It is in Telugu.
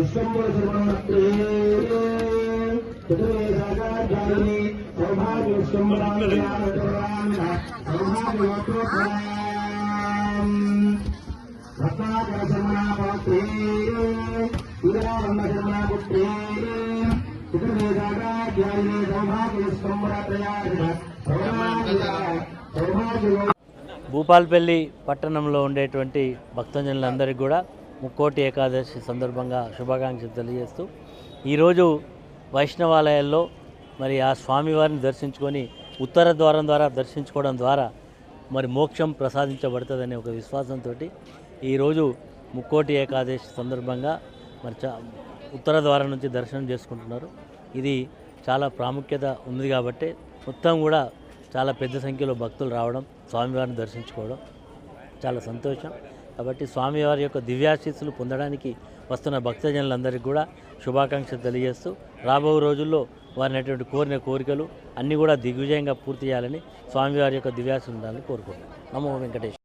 విశ్వంబుల చతుర్వేదాచార్యాన్ని సౌభాగ్య చతుర్వేదాచార్యాన్ని సౌభాగ్య సౌభాగ్య భూపాల్పల్లి పట్టణంలో ఉండేటువంటి భక్తజనులందరికీ కూడా ముక్కోటి ఏకాదశి సందర్భంగా శుభాకాంక్షలు తెలియజేస్తూ ఈరోజు వైష్ణవాలయాల్లో మరి ఆ స్వామివారిని దర్శించుకొని ఉత్తర ద్వారం ద్వారా దర్శించుకోవడం ద్వారా మరి మోక్షం ప్రసాదించబడుతుందనే ఒక విశ్వాసంతో ఈరోజు ముక్కోటి ఏకాదశి సందర్భంగా మరి చా ఉత్తర ద్వారం నుంచి దర్శనం చేసుకుంటున్నారు. ఇది చాలా ప్రాముఖ్యత ఉంది కాబట్టి మొత్తం కూడా చాలా పెద్ద సంఖ్యలో భక్తులు రావడం స్వామివారిని దర్శించుకోవడం చాలా సంతోషం. కాబట్టి స్వామివారి యొక్క దివ్యాశీస్సులు పొందడానికి వస్తున్న భక్తజనులందరికీ కూడా శుభాకాంక్షలు తెలియజేస్తూ రాబో రోజుల్లో వారినటువంటి కోరిన కోరికలు అన్నీ కూడా దిగ్విజయంగా పూర్తి చేయాలని స్వామివారి యొక్క దివ్యాశీస్సులు ఉండాలని కోరుకుంటున్నాను నమో వెంకటేష్